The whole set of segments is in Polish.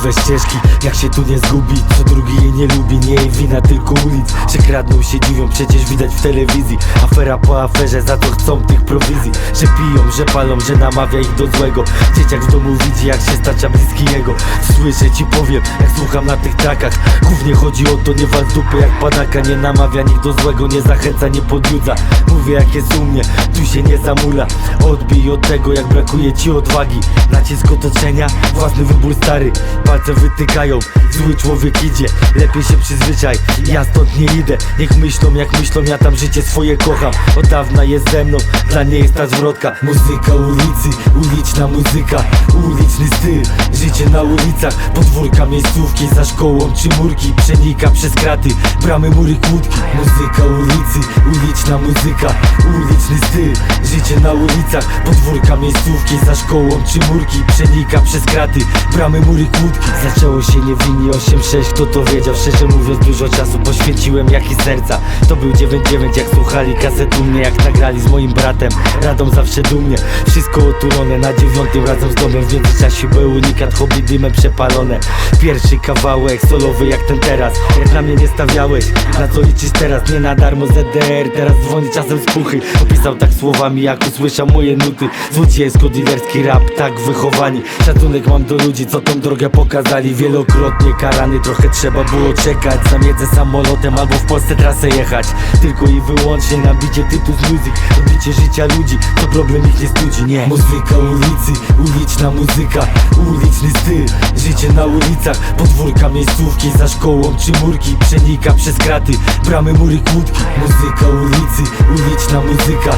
nowe ścieżki Jak się tu nie zgubi, co drugi jej nie lubi Nie jej wina, tylko ulic. Że kradną się dziwią, przecież widać w telewizji. Afera po aferze, za to chcą tych prowizji. Że piją, że palą, że namawia ich do złego. Dzieciak w domu widzi, jak się stacza bliski jego. Słyszę ci powiem, jak słucham na tych trakach. Głównie chodzi o to, nie wal dupy jak padaka. Nie namawia nikt do złego, nie zachęca, nie podjudza. Mówię jak jest u mnie, tu się nie zamula. Odbij od tego, jak brakuje ci odwagi. Nacisk otoczenia, własny wybór stary Palce wytykają, zły człowiek idzie Lepiej się przyzwyczaj, ja stąd nie idę Niech myślą jak myślą, ja tam życie swoje kocham. Od dawna jest ze mną, dla niej jest ta zwrotka Muzyka ulicy, uliczna muzyka Uliczny styl, życie na ulicach Podwórka, miejscówki, za szkołą czy murki Przenika przez kraty, bramy, mury, kłódki. Muzyka ulicy, uliczna muzyka Uliczny styl, życie na ulicach Podwórka, miejscówki, za szkołą czy murki Przenika przez kraty, bramy, mury, kłódki. Zaczęło się niewinnie 8-6, kto to wiedział? Szczerze mówiąc dużo czasu poświęciłem jak i serca. To był 9-9 jak słuchali kaset u mnie Jak nagrali z moim bratem, radą zawsze dumnie Wszystko otulone na dziewiątym razem z domem. W międzyczasie był unikat, hobby dymem przepalone. Pierwszy kawałek solowy jak ten teraz. Jak na mnie nie stawiałeś, na co liczysz teraz? Nie na darmo ZDR, teraz dzwoni czasem z puchy. Opisał tak słowami jak usłyszał moje nuty Złodziejsko dilerski rap, tak wychowani. Szacunek mam do ludzi, co tą drogę pokazali. Wielokrotnie karany, trochę trzeba było czekać. Zamiedzę samolotem albo w Polsce trasę jechać. Tylko i wyłącznie na bicie tytuł z music Odbicie życia ludzi, to problem ich nie studzi, nie. Muzyka ulicy, uliczna muzyka Uliczny styl, życie na ulicach Podwórka, miejscówki, za szkołą czy murki. Przenika przez kraty, bramy, mury, kłódki. Muzyka ulicy, uliczna muzyka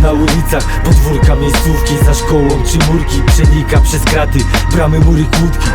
na ulicach. Podwórka, miejscówki, za szkołą czy murki. Przenika przez kraty, bramy, mury, kłódki